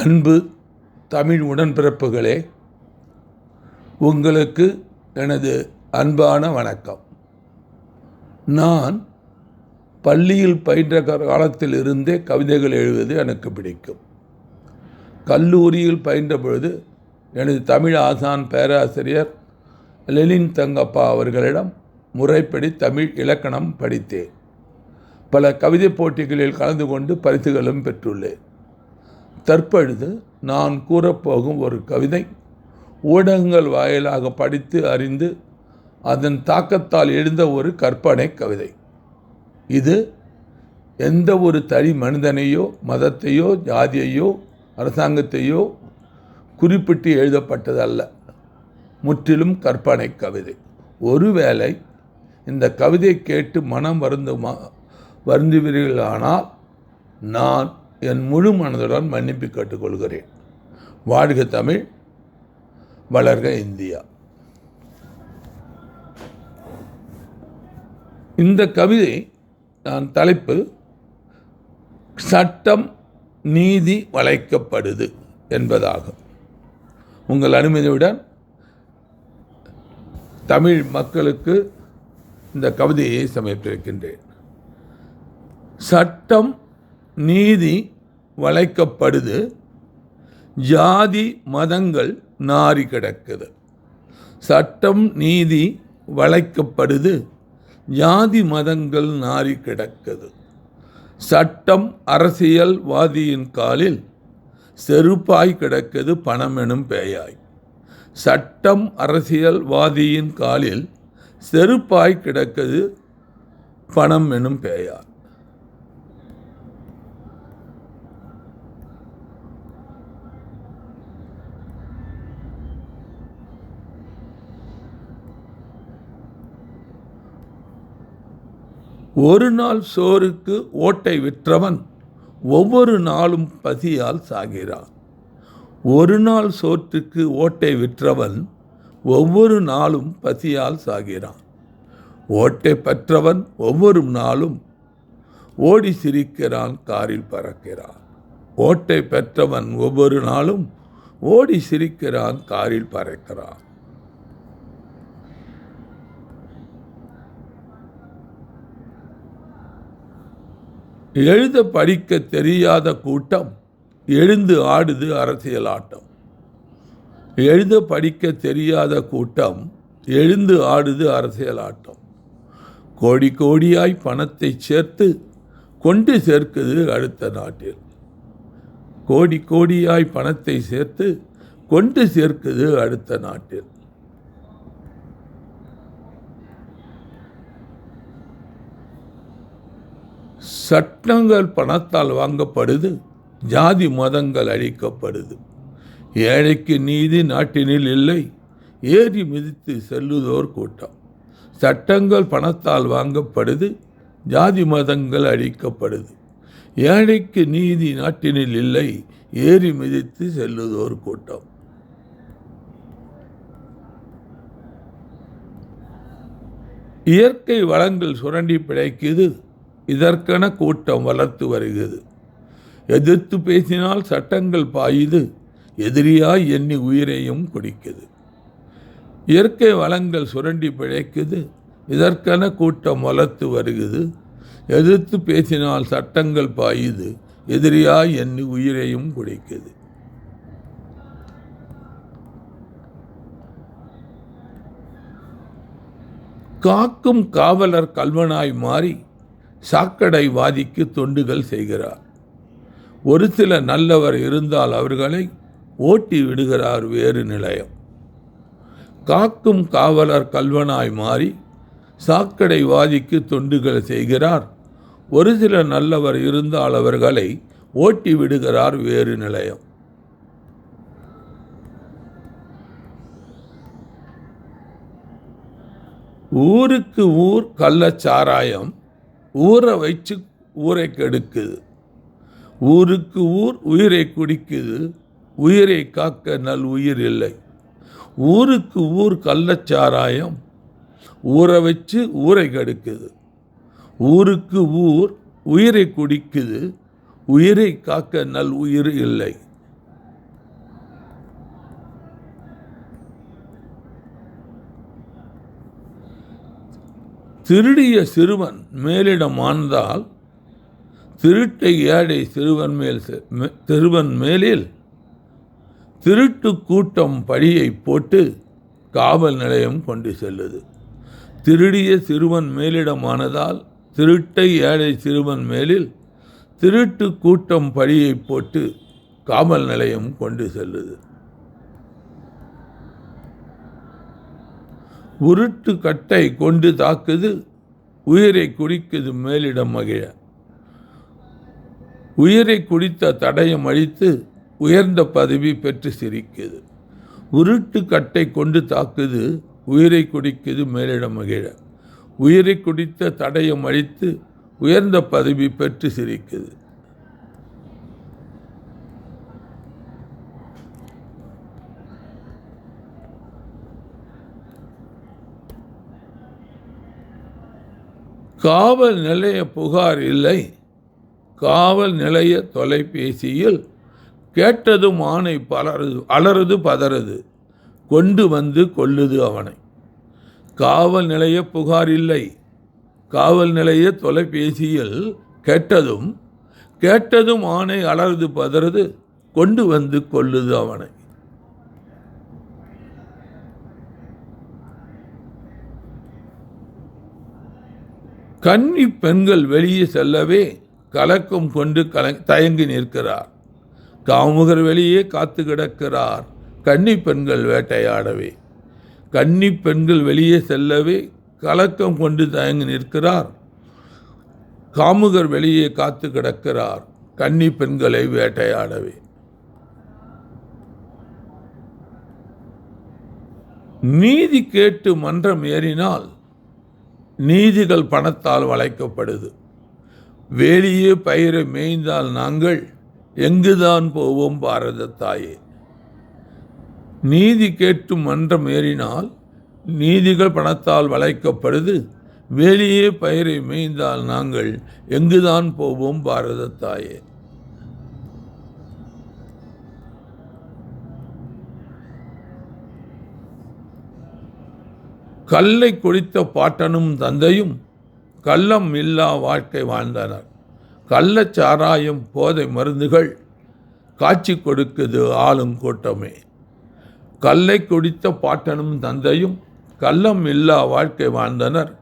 அன்பு தமிழ் உடன்பிறப்புகளே உங்களுக்கு எனது அன்பான வணக்கம். நான் பள்ளியில் பயின்ற காலத்தில் இருந்தே கவிதைகள் எழுவது எனக்கு பிடிக்கும். கல்லூரியில் பயின்ற பொழுது எனது தமிழ் ஆசான் பேராசிரியர் லெலின் தங்கப்பா அவர்களிடம் முறைப்படி தமிழ் இலக்கணம் படித்தேன். பல கவிதை போட்டிகளில் கலந்து கொண்டு பரிசுகளும் பெற்றுள்ளேன். தற்பொழுது நான் கூறப்போகும் ஒரு கவிதை ஊடகங்கள் வாயிலாக படித்து அறிந்து அதன் தாக்கத்தால் எழுந்த ஒரு கற்பனை கவிதை. இது எந்த ஒரு தனி மனிதனையோ மதத்தையோ ஜாதியையோ அரசாங்கத்தையோ குறிப்பிட்டு எழுதப்பட்டதல்ல. முற்றிலும் கற்பனை கவிதை. ஒருவேளை இந்த கவிதை கேட்டு மனம் வருந்துமா வருந்துவீர்களானால் நான் என் முழு மனதுடன் மன்னிப்பு கேட்டுக்கொள்கிறேன். வாழ்க தமிழ் வளர்க இந்தியா. இந்த கவிதை நான் தலைப்பு சட்டம் நீதி வளைக்கப்படுது என்பதாகும். உங்கள் அனுமதியுடன் தமிழ் மக்களுக்கு இந்த கவிதையை சமர்ப்பிக்கின்றேன் சட்டம் நீதி வளைக்கப்படுது. ஜாதி மதங்கள் நாரி கிடக்குது. சட்டம் நீதி வளைக்கப்படுது. ஜாதி மதங்கள் நாரி கிடக்குது. சட்டம் அரசியல்வாதியின் காலில் செருப்பாய் கிடக்குது பணம் எனும் பேயாய். சட்டம் அரசியல்வாதியின் காலில் செருப்பாய் கிடக்குது பணம் எனும் பேயாய். ஒரு நாள் சோறுக்கு ஓட்டை விற்றவன் ஒவ்வொரு நாளும் பசியால் சாகிறான். ஒரு நாள் சோற்றுக்கு ஓட்டை விற்றவன் ஒவ்வொரு நாளும் பசியால் சாகிறான். ஓட்டை பெற்றவன் ஒவ்வொரு நாளும் ஓடி சிரிக்கிறான் காரில் பறக்கிறான். ஓட்டை பெற்றவன் ஒவ்வொரு நாளும் ஓடி சிரிக்கிறான் காரில் பறக்கிறான். எழுத படிக்க தெரியாத கூட்டம் எழுந்து ஆடுது அரசியல் ஆட்டம். எழுத படிக்க தெரியாத கூட்டம் எழுந்து ஆடுது அரசியல் ஆட்டம். கோடி கோடியாய் பணத்தை சேர்த்து கொண்டு சேர்க்குது அடுத்த நாட்டில். கோடி கோடியாய் பணத்தை சேர்த்து கொண்டு சேர்க்குது அடுத்த நாட்டில். சட்டங்கள் பணத்தால் வாங்கப்படுது ஜாதி மதங்கள் அழிக்கப்படுது. ஏழைக்கு நீதி நாட்டினில் இல்லை ஏறி மிதித்து செல்லுதோர் கூட்டம். சட்டங்கள் பணத்தால் வாங்கப்படுது ஜாதி மதங்கள் அழிக்கப்படுது. ஏழைக்கு நீதி நாட்டினில் இல்லை ஏறி மிதித்து செல்லுதோர் கூட்டம். இயற்கை வளங்கள் சுரண்டி பிழைக்குது இதற்கென கூட்டம் வளர்த்து வருகிறது. எதிர்த்து பேசினால் சட்டங்கள் பாயுது எதிரியாய் எண்ணி உயிரையும் குடிக்குது. இயற்கை வளங்கள் சுரண்டி பிழைக்குது இதற்கென கூட்டம் வளர்த்து வருகிறது. எதிர்த்து பேசினால் சட்டங்கள் பாயுது எதிரியாய் எண்ணி உயிரையும் குடிக்குது. காக்கும் காவலர் கல்வனாய் மாறி சாக்கடை வாதிக்கு தொண்டுகள் செய்கிறார். ஒரு சில நல்லவர் இருந்தால் அவர்களை ஓட்டி விடுகிறார் வேறு நிலையம். காக்கும் காவலர் கல்வனாய் மாறி சாக்கடை வாதிக்கு தொண்டுகள் செய்கிறார். ஒரு சில நல்லவர் இருந்தால் அவர்களை ஓட்டி விடுகிறார் வேறு நிலையம். ஊருக்கு ஊர் கள்ளச்சாராயம் ஊரை வச்சு ஊரை கெடுக்குது. ஊருக்கு ஊர் உயிரை குடிக்குது. உயிரை காக்க நல் உயிர் இல்லை. ஊருக்கு ஊர் கள்ளச்சாராயம் ஊரை வச்சு ஊரை கெடுக்குது. ஊருக்கு ஊர் உயிரை குடிக்குது. உயிரை காக்க நல் உயிர் இல்லை. திருடிய சிறுவன் மேலிடம் ஆழ்ந்தால் திருட்டை ஏழை சிறுவன் மேல் செ- மே- சிறுவன் மேலில் திருட்டு கூட்டம் பழியை போட்டு காவல் நிலையம் கொண்டு செல்லுது. திருடிய சிறுவன் மேலிடமானதால் திருட்டை ஏழை சிறுவன் மேலில் திருட்டு கூட்டம் பழியை போட்டு காவல் நிலையம் கொண்டு செல்லுது. உருட்டு கட்டை கொண்டு தாக்குது உயிரை குடிக்குது மேலிடம் மகிழ. உயிரை குடித்த தடயம் அழித்து உயர்ந்த பதவி பெற்று சிரிக்குது. உருட்டு கட்டை கொண்டு தாக்குது உயிரை குடிக்குது மேலிடம் மகிழ. உயிரை குடித்த தடயம் அழித்து உயர்ந்த பதவி பெற்று சிரிக்குது. காவல் நிலைய புகார் இல்லை. காவல் நிலைய தொலைபேசியில் கேட்டதும் ஆணை பலருது அலறுது பதறது. கொண்டு வந்து கொல்லுது அவனை. காவல் நிலைய புகார் இல்லை. காவல் நிலைய தொலைபேசியில் கேட்டதும் கேட்டதும் ஆணை அலறுது பதறது. கொண்டு வந்து கொல்லுது அவனை. கன்னி பெண்கள் வெளியே செல்லவே கலக்கம் கொண்டு கல தயங்கி நிற்கிறார். காமுகர் வெளியே காத்து கிடக்கிறார். கன்னி பெண்கள் வேட்டையாடவே. கன்னி பெண்கள் வெளியே செல்லவே கலக்கம் கொண்டு தயங்கி நிற்கிறார். காமுகர் வெளியே காத்து கிடக்கிறார். கன்னி பெண்களை வேட்டையாடவே. நீதி கேட்டு மன்றம் ஏறினால் நீதிகள் பணத்தால் வளைக்கப்படுது. வேலியே பயிரை மேய்ந்தால் நாங்கள் எங்குதான் போவோம் பாரத தாயே. நீதி கேட்டு மன்றம் ஏறினால் நீதிகள் பணத்தால் வளைக்கப்படுது. வேலியே பயிரை மேய்ந்தால் நாங்கள் எங்குதான் போவோம் பாரத தாயே. கல்லை குடித்த பாட்டனும் தந்தையும் கள்ளம் இல்லா வாழ்க்கை வாழ்ந்தனர். கள்ளச் சாராயம் போதை மருந்துகள் காட்சி கொடுக்குது ஆளும் கூட்டமே. கல்லை குடித்த பாட்டனும் தந்தையும் கள்ளம் இல்லா வாழ்க்கை வாழ்ந்தனர்.